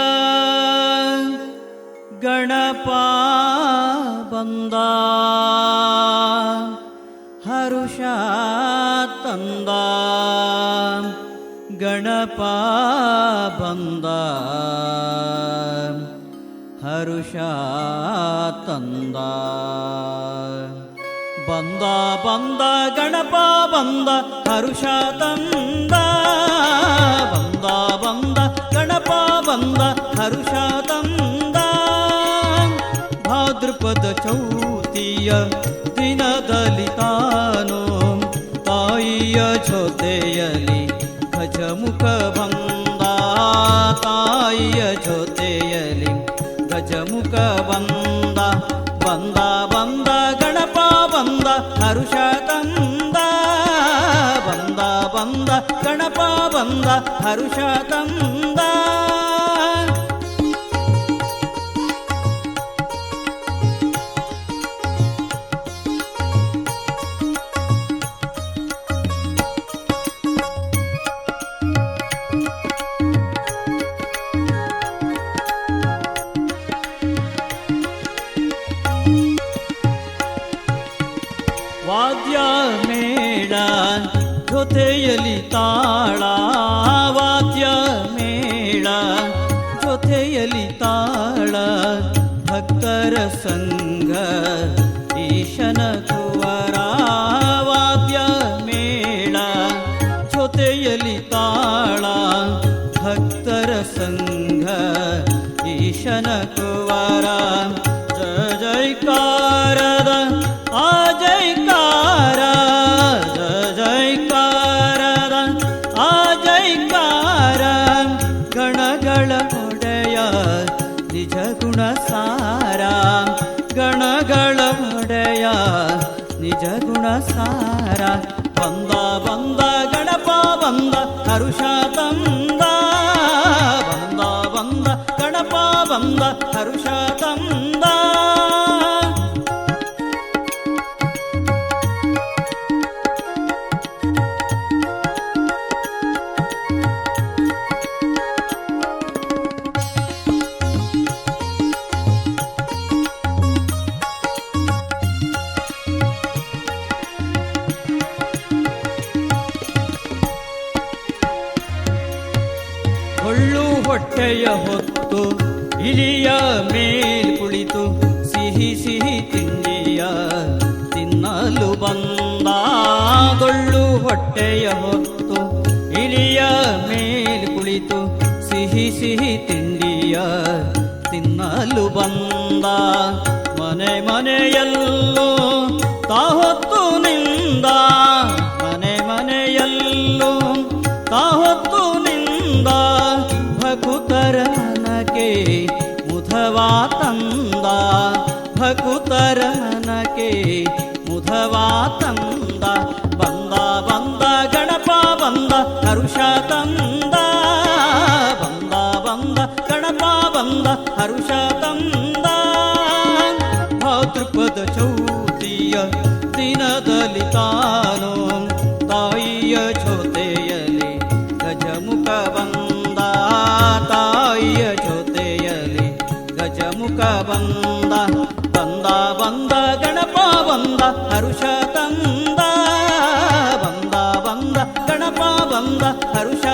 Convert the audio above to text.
வந்தாய் கணபா வந்தாய் ஹருஷா தந்தாம் கணபா வந்தாய் ஹருஷா தந்தாய் பந்தா பந்தா கணபா பந்தா ஹருஷா தந்தா ಭಾದ್ರಪದ ಚೌತಿಯ ದಿನದಲ್ಲಿ ತಾನು ತಾಯಿಯ ಜೊತೆಯಲಿ ಗಜಮುಖ ಬಂದ ತಾಯಿಯ ಜೊತೆಯಲಿ ಗಜಮುಖ ಬಂದ ಬಂದ ಬಂದ ಗಣಪ ಬಂದ ಹರುಷ ತಂದ ಬಂದ ಬಂದ ಗಣಪ ಬಂದ ಹರುಷ ತಂದ ವಾದ್ಯ ಮೇಳ ಜೊತೆಯಲಿ ತಾಳ, ವಾದ್ಯ ಮೇಳ ಜೊತೆಯಲಿ ತಾಳ, ಭಕ್ತರ ಸಂಘ, ಈಶನ ಕುವರ, ವಾದ್ಯ ಮೇಳ ಜೊತೆಯಲಿ ತಾಳ, ಭಕ್ತರ ಸಂಘ, ಈಶನ ಕುವರ ನಿಜ ಗುಣ ಸಾರ ಗಣಗಳ ಒಡೆಯ ನಿಜ ಗುಣ ಸಾರ ಬಂದ ಬಂದ, ಗಣಪ, ಬಂದ, ಹರುಷ, ತಂದ. ಬಂದ ಬಂದ, ಗಣಪ, ಬಂದ, ಹರುಷ ಹೊಳ್ಳು ಹೊಟ್ಟೆಯ ಹೊತ್ತು, ಇಲಿಯ ಮೇಲ್ ಕುಳಿತು ಸಿಹಿ ಸಿಹಿ ತಿಂಡಿಯ ತಿನ್ನಲು ಬಂದ. ಗೊಳ್ಳು ಹೊಟ್ಟೆಯ ಹೊತ್ತು, ಇಲಿಯ ಮೇಲ್ ಕುಳಿತು ಸಿಹಿ ಸಿಹಿ ತಿಂಡಿಯ ತಿನ್ನಲು ಬಂದ. ಮನೆ ಮನೆಯಲ್ಲೂ ಭಕುತರ ಮನಕ್ಕೆ ಮುಧವಾ ತಂದ. ಭಕುತರನಕೆ ಮುಧವಾ ತಂದ. ಬಂದ ಬಂದ, ಗಣಪ ಬಂದ, ಹರುಷ ತಂದ. ಬಂದ ಬಂದ, ಗಣಪ ಬಂದ, ಹರುಷ ತಂದ. ಭಾತೃಪದ ಚೌತಿಯ ದಿನದಲ್ಲಿ ಹರುಷ ತಂದ ಬಂದ ಬಂದ ಗಣಪ ಬಂದ ಹರುಷ